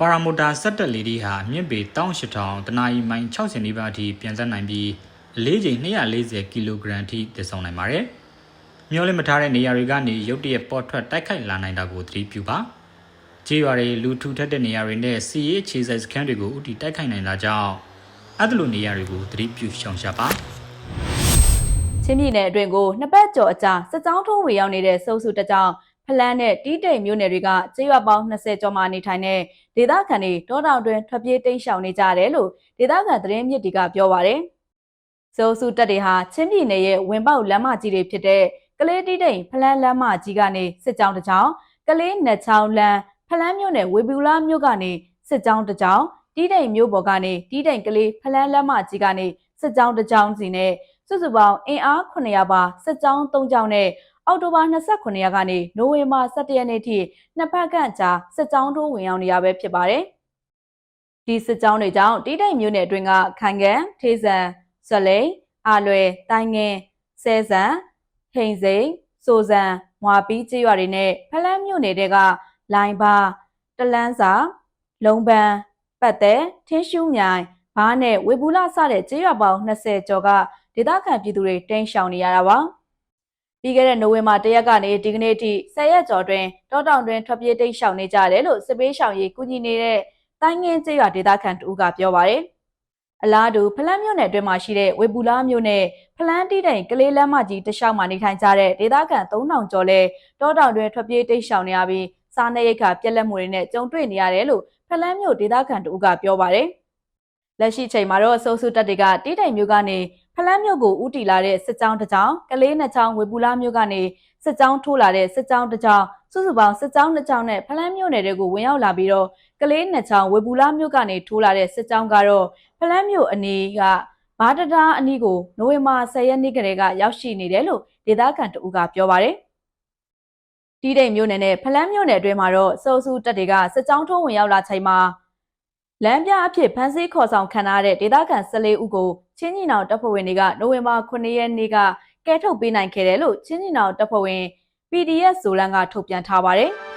ပါရာမိုတာစက်တက်လေးဒီဟာအမြင့်ပေ18000တနာရီမိုင်60နီးပါးအထိပြန်ဆက်နိုင်ပြီးအလေးချိန်240ကီလိုဂရမ်အထိတည်ဆောင်နိုင်ပါတယ်။မျောလင့်မထားတဲ့နေရာတွေကနေရုတ်တရက်ပေါ်ထွက်တိုက်ခိုက်လာနိုင်တာကိုသတိပြုပါ။ကြေးရွာတွေလူထူထပ်တဲ့နေရာတွေနဲ့စီရေးအခြေစိုက်စခန်းတွေကိုဥတီတိုက်ခိုက်နိုင်တာကြောင့်အဲ့ဒီလိုနေရာတွေကိုသတိပြုရှောင်ရှားပါချင်းပြည်နယ်အတွင်းကိုနှစ်ပတ်ကျော်အကြာစစ်ကြောင်းထိုးဝေရောက်နေတဲ့စုပ်စုတစ်ကြောင် ဖလန်းနဲ့တီးတိမ်မြို့နယ်တွေကကျေးရွာပေါင်း20ကျော်မှနေထိုင်တဲ့ဒေသခံတွေတောတောင်တွင်ထွက်ပြေးတိမ်းရှောင်နေကြတယ်လို့ဒေသခံသတင်းမြစ်တွေကပြောပါရယ်။စုပ်စုတပ်တွေဟာချင်းပြည်နယ်ရဲ့ဝင်ပေါက်လမ်းမကြီးတွေဖြစ်တဲ့ကလေးတီးတိမ်ဖလန်းလမ်းမကြီးကနေစစ်ကြောင်းတစ်ကြောင်ကလေးနှစ်ချောင်းလမ်းဖလန်းမြို့နယ်ဝေဘူလာမြို့ကနေစစ်ကြောင်းတစ်ကြောင်တီးတိမ်မြို့ပေါ်ကနေတီးတိမ်ကလေးဖလန်းလမ်းမကြီးကနေစစ်ကြောင်းတစ်ကြောင်စီနဲ့ စုစုပေါင်းအင်အား900ပါစစ်ကြောင်း3ကြောင်းနဲ့အောက်တိုဘာ29ရက်ကနေနိုဝင်ဘာ17ရက်နေ့ထိနှစ်ပတ်ခန့်ကြာစစ်ကြောင်းထိုးဝင်ရောက်နေရပဲဖြစ်ပါတယ်။ဒီစစ်ကြောင်းတွေကြောင့်တီးတိမ်မြို့နယ်အတွင်းကခိုင်ကန်ထေးဆန်ဇလိန်အာလွယ်တိုင်ငင်ဆဲဆန်ဟိန်စိန်စိုးစံမွာပီးကျေးရွာတွေနဲ့ဖလန်းမြို့နယ်တဲကလိုင်ဘာတလန်းစာလုံပန်းပတ်သက်ထင်းရှူးမြိုင်ဘားနဲ့ဝေဘူးလာစတဲ့ကျေးရွာပေါင်း20ကျော်က ဒေသခံပြည်သူတွေတိမ်းရှောင်နေရတာပါ။ပြီးခဲ့တဲ့နိုဝင်ဘာ၁ရက်ကနေဒီကနေ့ထိ10ရက်ကျော်တွင်တောတောင်တွင်ထွက်ပြေးတိမ်းရှောင်နေကြတယ်လို့စစ်ပေးရှောင်ရေးကူညီနေတဲ့တိုင်းငင်းကျေးရွာဒေသခံတူကပြောပါရယ်။အလားတူဖလန်းမြို့နယ်အတွင်းမှာရှိတဲ့ဝေပူလာမြို့နယ်ဖလန်းတီးတိုင်ကလေးလမ်းမကြီးတလျှောက်မှာနေထိုင်ကြတဲ့ဒေသခံ3000ကျော်လဲတောတောင်တွင်ထွက်ပြေးတိမ်းရှောင်နေရပြီးစားနပ်ရိက္ခာပြက်လက်မှုတွေနဲ့ကြုံတွေ့နေရတယ်လို့ဖလန်းမြို့ဒေသခံတူကပြောပါရယ်။လက်ရှိချိန်မှာတော့အစိုးစုတပ်တွေကတီးတိုင်မြို့ကနေ ဖလန်းမြို့ကိုဥတီလာတဲ့စစ်ကြောင်းတစ်ကြောင်းကလေးနှစ်ချောင်းဝေပူလာမြို့ကနေစစ်ကြောင်းထိုးလာတဲ့စစ်ကြောင်းတစ်ကြောင်းစုစုပေါင်းစစ်ကြောင်းနှစ်ကြောင်းနဲ့ဖလန်းမြို့နယ်တွေကိုဝင်ရောက်လာပြီးတော့ကလေးနှစ်ချောင်းဝေပူလာမြို့ကနေထိုးလာတဲ့စစ်ကြောင်းကတော့ဖလန်းမြို့အနီးကဘာတတာအနီးကိုနိုဝင်ဘာ10ရက်နေ့ကလေးကရောက်ရှိနေတယ်လို့ဒေသခံတအူးကပြောပါတယ်တီးတိမ်မြို့နယ်နဲ့ဖလန်းမြို့နယ်အတွင်းမှာတော့စုပ်စုတပ်တွေကစစ်ကြောင်းထိုးဝင်ရောက်လာချိန်မှာ လမ်းပြအဖြစ်ဖမ်းဆီးခေါ်ဆောင်ခံထားတဲ့ဒေသခံ14ဦးကိုချင်းညီနောင်တပ်ဖွဲ့ဝင်တွေကနိုဝင်ဘာ9ရက်နေ့ကကဲထုတ်ပေးနိုင်ခဲ့တယ်လို့ချင်းညီနောင်တပ်ဖွဲ့ဝင် PDF ဇိုလန်ကထုတ်ပြန်ထားပါတယ်။